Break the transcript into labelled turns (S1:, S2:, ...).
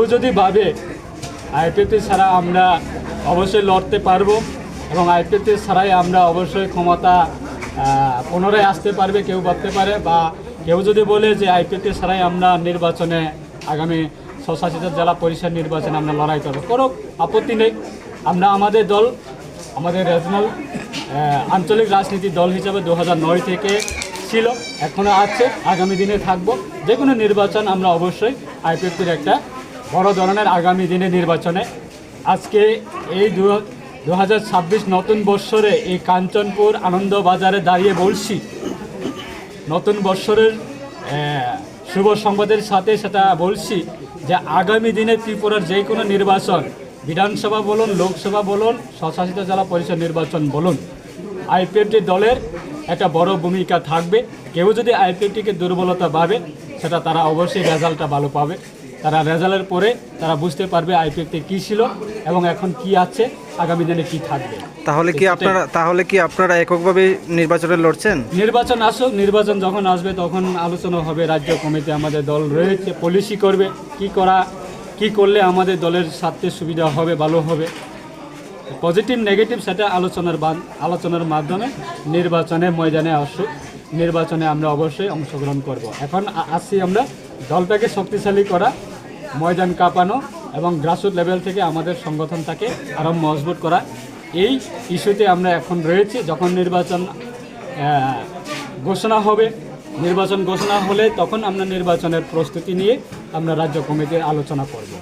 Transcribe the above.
S1: কেউ যদি ভাবে আইপিএফটি ছাড়া আমরা অবশ্যই লড়তে পারব এবং আইপিএফটি ছাড়াই আমরা অবশ্যই ক্ষমতা পুনরায় আসতে পারবে, কেউ ভাবতে পারে বা কেউ যদি বলে যে আইপিএফটি ছাড়াই আমরা নির্বাচনে আগামী স্বশাসিত জেলা পরিষদ নির্বাচনে আমরা লড়াই করব। কোনো আপত্তি নেই। আমরা আমাদের দল, আমাদের রিজনাল আঞ্চলিক রাজনীতি দল হিসাবে দু থেকে ছিল এখনও আছে, আগামী দিনে থাকব। যে কোনো নির্বাচন আমরা অবশ্যই আইপিএফটির একটা বড় ধরনের আগামী দিনে নির্বাচনে। আজকে এই দু হাজার ছাব্বিশ নতুন বৎসরে এই কাঞ্চনপুর আনন্দবাজারে দাঁড়িয়ে বলছি। নতুন বৎসরের শুভ সংবাদের সাথে সেটা বলছি যে আগামী দিনে ত্রিপুরার যে কোনো নির্বাচন, বিধানসভা বলুন, লোকসভা বলুন, স্বশাসিত জেলা পরিষদ নির্বাচন বলুন আইপিএফটি দলের একটা বড় ভূমিকা থাকবে। কেউ যদি আইপিএফটিকে দুর্বলতা ভাবে, সেটা তারা অবশ্যই রেজাল্টটা ভালো পাবে। তারা রেজাল্টের পরে তারা বুঝতে পারবে আইপিএফটি কী ছিল এবং এখন কি আছে আগামী দিনে কি থাকবে।
S2: তাহলে কি আপনারা তাহলে কি আপনারা এককভাবে নির্বাচনে লড়ছেন?
S1: নির্বাচন আসুক নির্বাচন যখন আসবে তখন আলোচনা হবে রাজ্য কমিটি আমাদের দল রয়েছে পলিসি করবে কি করা কি করলে আমাদের দলের স্বার্থে সুবিধা হবে ভালো হবে। পজিটিভ নেগেটিভ সেটা আলোচনার আলোচনার মাধ্যমে নির্বাচনে ময়দানে আসুক। নির্বাচনে আমরা অবশ্যই অংশগ্রহণ করব। এখন আসছি আমরা দলটাকে শক্তিশালী করা ময়দান কাঁপানো এবং গ্রাসরুট লেভেল থেকে আমাদের সংগঠনটাকে আরও মজবুত করা। এই ইস্যুতে আমরা এখন রয়েছি। যখন নির্বাচন ঘোষণা হবে, নির্বাচন ঘোষণা হলে তখন আমরা নির্বাচনের প্রস্তুতি নিয়ে আমরা রাজ্য কমিটির আলোচনা করব।